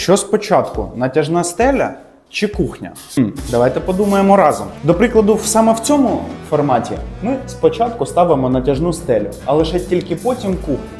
Що спочатку натяжна стеля чи кухня? Хм, давайте подумаємо разом. До прикладу, саме в цьому форматі ми спочатку ставимо натяжну стелю, а лише тільки потім кухню.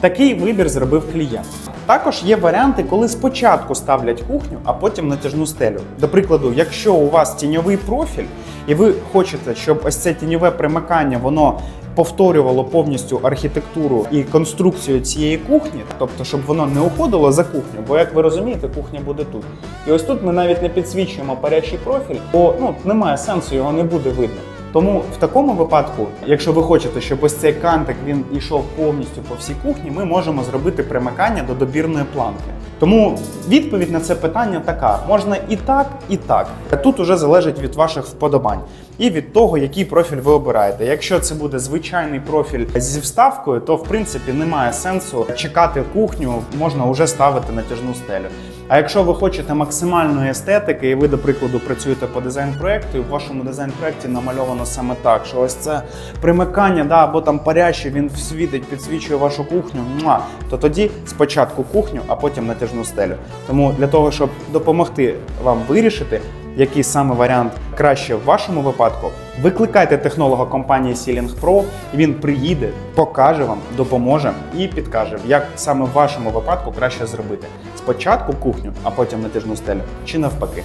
Такий вибір зробив клієнт. Також є варіанти, коли спочатку ставлять кухню, а потім натяжну стелю. До прикладу, якщо у вас тіньовий профіль, і ви хочете, щоб ось це тіньове примикання воно повторювало повністю архітектуру і конструкцію цієї кухні, тобто, щоб воно не уходило за кухню, бо як ви розумієте, кухня буде тут. І ось тут ми навіть не підсвічуємо парячий профіль, бо ну немає сенсу, його не буде видно. Тому в такому випадку, якщо ви хочете, щоб ось цей кантик він йшов повністю по всій кухні, ми можемо зробити примикання до добірної планки. Тому відповідь на це питання така: можна і так, і так. Тут уже залежить від ваших вподобань і від того, який профіль ви обираєте. Якщо це буде звичайний профіль зі вставкою, то в принципі немає сенсу чекати кухню, можна вже ставити натяжну стелю. А якщо ви хочете максимальної естетики, і ви, до прикладу, працюєте по дизайн-проекту, і в вашому дизайн-проекті намальовано саме так, що ось це примикання, да, або там паряще, він світить, підсвічує вашу кухню, муа, то тоді спочатку кухню, а потім натяжну стелю. Тому для того, щоб допомогти вам вирішити, який саме варіант краще в вашому випадку, викликайте технолога компанії Ceiling Pro, і він приїде, покаже вам, допоможе і підкаже, як саме в вашому випадку краще зробити. Спочатку кухню, а потім натяжну стелю, чи навпаки.